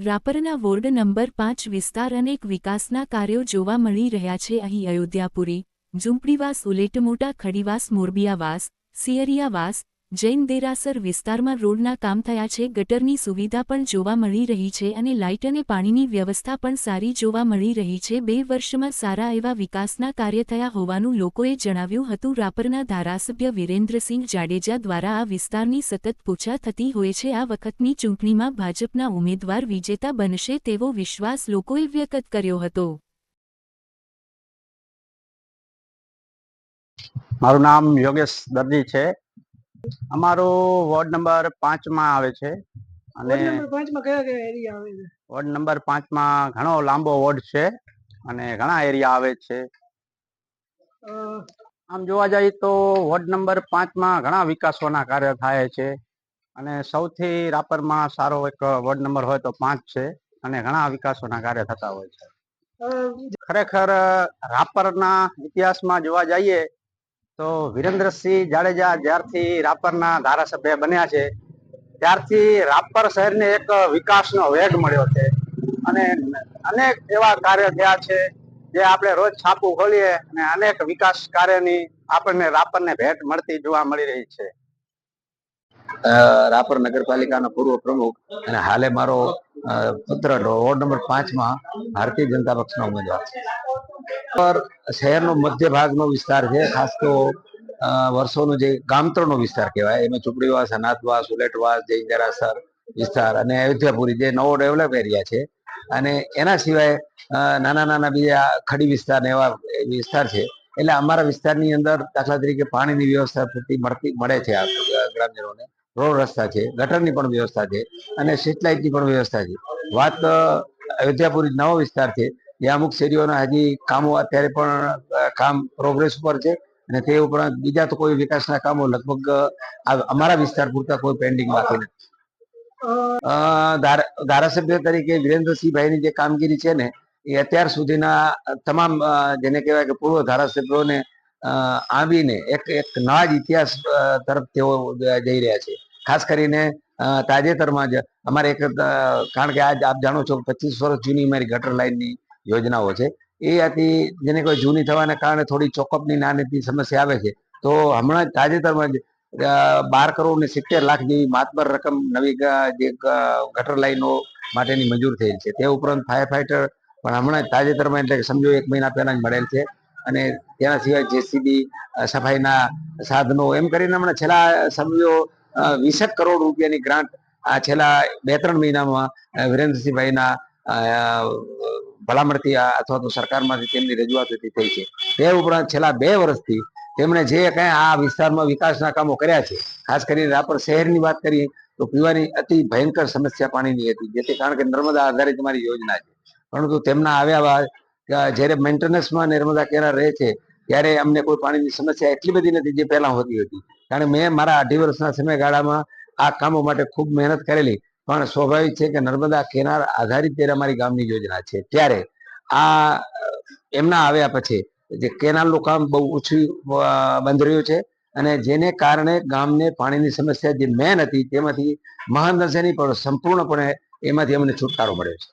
રાપરના ward number પાંચ વિસ્તાર અનેક વિકાસના કાર્યો જોવા મળી રહ્યા છે. અહીં અયોધ્યાપુરી, ઝૂંપડીવાસ, ઉલેટમોટા, ખડીવાસ, મોરબિયાવાસ, સિયરિયાવાસ જૈન દેરાસર વિસ્તારમાં રોડના કામ થયા છે. ગટરની સુવિધા પણ જોવા મળી રહી છે અને લાઇટ અને પાણીની વ્યવસ્થા પણ સારી જોવા મળી રહી છે. બે વર્ષમાં સારા એવા વિકાસના કાર્ય થયા હોવાનું લોકોએ જણાવ્યું હતું. રાપરના ધારાસભ્ય વિરેન્દ્રસિંહ જાડેજા દ્વારા આ વિસ્તારની સતત પૂછા થતી હોય છે. આ વખતની ચૂંટણીમાં ભાજપના ઉમેદવાર વિજેતા બનશે તેવો વિશ્વાસ લોકોએ વ્યક્ત કર્યો હતો. મારું નામ યોગેશ દર્દી છે. અમારું વોર્ડ નંબર પાંચમાં આવે છે. અને વોર્ડ નંબર પાંચમાં કયા કયા એરિયા આવે છે? વોર્ડ નંબર પાંચમાં ઘણો લાંબો વોર્ડ છે અને ઘણા એરિયા આવે છે. આમ જોવા જઈએ તો વોર્ડ નંબર પાંચમાં ઘણા વિકાસોના કાર્ય થાય છે અને સૌથી રાપરમાં સારો એક વોર્ડ નંબર હોય તો પાંચ છે અને ઘણા વિકાસોના કાર્ય થતા હોય છે. ખરેખર રાપરના ઇતિહાસમાં જોવા જઈએ તો વિરેન્દ્રસિંહ જાડેજા જ્યારથી રાપરના ધારાસભ્ય બન્યા છે, ત્યારથી રાપર શહેરને એક વિકાસનો વેગ મળ્યો છે. અને અનેક એવા કાર્ય થયા છે, જે આપણે રોજ છાપું ખોલીએ અને અનેક વિકાસ કાર્યની આપણને રાપરને ભેટ મળતી જોવા મળી રહી છે. રાપર નગરપાલિકાના પૂર્વ પ્રમુખ અને હાલે મારો પુત્ર વોર્ડ નંબર પાંચમાં ભારતીય જનતા પક્ષનો ઉમેદવાર છે. પર શહેરનો મધ્ય ભાગનો વિસ્તાર છે, ખાસ તો વર્ષોનો જે ગામતળનો વિસ્તાર કહેવાય, એમાં ઝૂંપડીવાસ અનાથવાસ, ઉલેટવાસ જૈન વિસ્તાર અને અયોધ્યાપુરી જે નવો ડેવલપ એરિયા છે અને એના સિવાય નાના નાના બીજા ખડી વિસ્તાર ને એવા વિસ્તાર છે. એટલે અમારા વિસ્તારની અંદર દાખલા તરીકે પાણીની વ્યવસ્થા પૂરતી મળતી, મળે છે આ ગ્રામજનોને. રોડ રસ્તા છે, ગટરની પણ વ્યવસ્થા છે અને સ્ટ્રીટ લાઇટની પણ વ્યવસ્થા છે. વાત અયોધ્યાપુરી નવો વિસ્તાર છે જ્યાં અમુક શેરીઓના હજી કામો અત્યારે પણ કામ પ્રોગ્રેસ ઉપર છે અને તે ઉપરાંત બીજા તો કોઈ વિકાસના કામો લગભગ અમારા વિસ્તાર પૂરતા કોઈ પેન્ડિંગ બાકી નથી. ધારાસભ્ય તરીકે વિરેન્દ્રસિંહભાઈની જે કામગીરી છે ને, એ અત્યાર સુધીના તમામ જેને કહેવાય કે પૂર્વ ધારાસભ્યોને આવીને એક એક નવા જ ઇતિહાસ તરફ તેઓ જઈ રહ્યા છે. ખાસ કરીને તાજેતરમાં જ અમારે એક કારણ કે આજ આપ જાણો છો પચીસ વર્ષ જૂની મારી ગટર લાઈનની યોજનાઓ છે. એ હતી જેને કોઈ જૂની થવાના કારણે થોડી ચોકઅપની નાની સમસ્યા આવે છે. તો હમણાં તાજેતરમાં જ બાર કરોડ ને સિત્તેર લાખ જેવી માતબર રકમ નવી જે ગટર લાઈનો માટેની મંજૂર થયેલ છે. તે ઉપરાંત ફાયર ફાઈટર પણ હમણાં તાજેતરમાં એટલે સમજો એક મહિના પહેલા જ મળેલ છે. અને તેના સિવાય જેસીબી સફાઈના સાધનો એમ કરીને હમણાં છેલ્લા સમજો વીસેક કરોડ રૂપિયાની ગ્રાન્ટ આ છેલ્લા બે ત્રણ મહિનામાં વિરેન્દ્રસિંહભાઈના ભલામણથી અથવા તો સરકારમાંથી તેમની રજૂઆતોથી થઈ છે. તે ઉપરાંત છેલ્લા બે વર્ષથી તેમણે જે કંઈ આ વિસ્તારમાં વિકાસના કામો કર્યા છે, ખાસ કરીને રાપર શહેરની વાત કરીએ, તો પીવાની અતિ ભયંકર સમસ્યા પાણીની હતી, જેથી કારણ કે નર્મદા આધારિત મારી યોજના છે. પરંતુ તેમના આવ્યા બાદ જ્યારે મેન્ટેનન્સમાં નર્મદા કેરા રહે છે, ત્યારે અમને કોઈ પાણીની સમસ્યા એટલી બધી નથી જે પહેલા હોતી હતી. કારણ કે મેં મારા અઢી વર્ષના સમયગાળામાં આ કામો માટે ખૂબ મહેનત કરેલી પણ સ્વાભાવિક છે કે નર્મદા કેનાલ આધારિત ત્યારે અમારી ગામની યોજના છે. ત્યારે આ, એમના આવ્યા પછી જે કેનાલનું કામ બહુ ઓછું બંધ રહ્યું છે અને જેને કારણે ગામને પાણીની સમસ્યા જે મેન હતી તેમાંથી મહાન પણ સંપૂર્ણપણે એમાંથી અમને છુટકારો મળ્યો છે.